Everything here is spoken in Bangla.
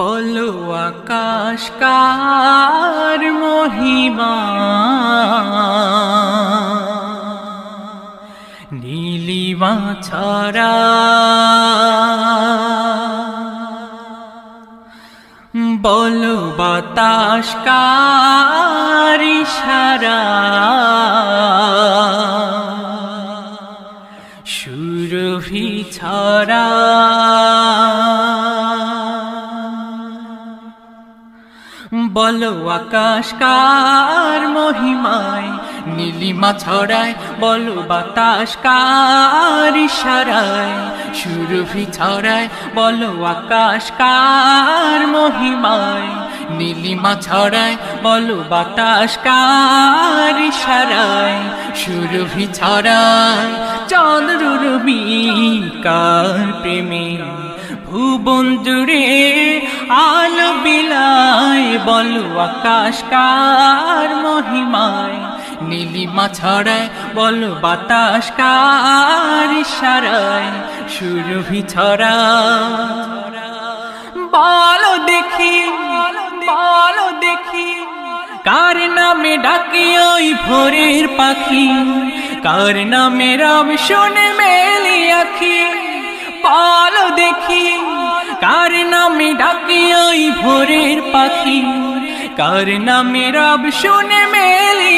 বলো আকাশ কার মহিমা? নীলিমা ছড়া বলো বাতাস কার ইশারা? সুরভি ছড়া। বলো আকাশ কার মহিমায়? নীলিমা ছড়ায়, বলো বাতাস কার ইশারায়? সুরভি ছড়ায়, বলো আকাশ কার মহিমায়? নীলিমা ছড়ায়, বলো বাতাস কার ইশারায়? সুরভি ছড়ায় চন্দ্র কার প্রেমে? ভুবন জুড়ে বলো আকাশ কার মহিমায়? নীলিমা ছড়ায়, বলো বাতাস কার ইশারায়? সুরভি ছড়া। বলো দেখি বলো দেখি, কার নামে ডাকি ওই ভোরের পাখি? কার নামে রব শুনে মেলি আখি? বলো দেখি, কার নামে ডাকি ওই ভোরের পাখি কার নামে রব শুনে মেলি